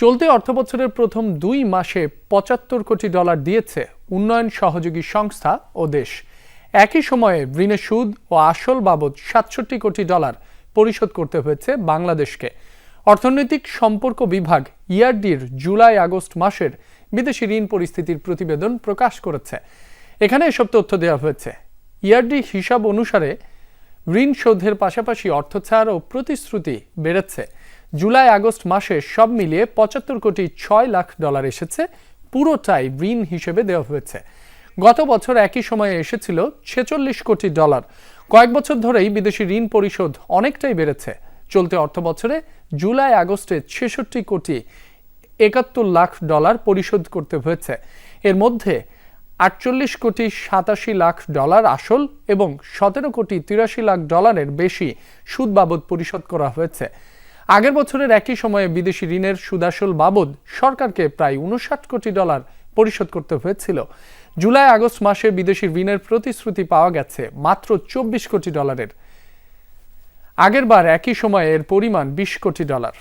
চলতি অর্থবছরের প্রথম দুই মাসে পঁচাত্তর কোটি ডলার দিয়েছে উন্নয়ন সহযোগী সংস্থা ও দেশ। একই সময়ে ঋণের সুদ ও আসল বাবদ সাতষট্টি কোটি ডলার পরিশোধ করতে হয়েছে বাংলাদেশকে। অর্থনৈতিক সম্পর্ক বিভাগ ইয়ারডির জুলাই আগস্ট মাসের বিদেশি ঋণ পরিস্থিতির প্রতিবেদন প্রকাশ করেছে। এখানে এসব তথ্য দেওয়া হয়েছে। ইয়ারডি হিসাব অনুসারে ঋণ শোধের পাশাপাশি অর্থ ছাড় ও প্রতিশ্রুতি বেড়েছে। জুলাই আগস্ট মাসে সব মিলিয়ে পঁচাত্তর কোটি ছয় লাখ ডলার এসেছে। পুরোটাই ঋণ হিসেবে দেওয়া হয়েছে। গত বছর একই সময়ে এসেছিল ছেচল্লিশ কোটি ডলার। কয়েক বছর ধরেই বিদেশি ঋণ পরিশোধ অনেকটাই বেড়েছে। চলতি অর্থ বছরে জুলাই আগস্টে ছেষট্টি কোটি একাত্তর লাখ ডলার পরিশোধ করতে হয়েছে। এর মধ্যে আটচল্লিশ কোটি সাতাশি লাখ ডলার আসল এবং সতেরো কোটি তিরাশি লাখ ডলারের বেশি সুদ বাবদ পরিশোধ করা হয়েছে। আগের বছরের একই সময়ে বিদেশি ঋণের সুদাসল বাবদ সরকারকে প্রায় উনষাট কোটি ডলার পরিশোধ করতে হয়েছিল। জুলাই আগস্ট মাসে বিদেশি ঋণের প্রতিশ্রুতি পাওয়া গেছে মাত্র চব্বিশ কোটি ডলারের। আগেরবার একই সময়ে এর পরিমাণ বিশ কোটি ডলার।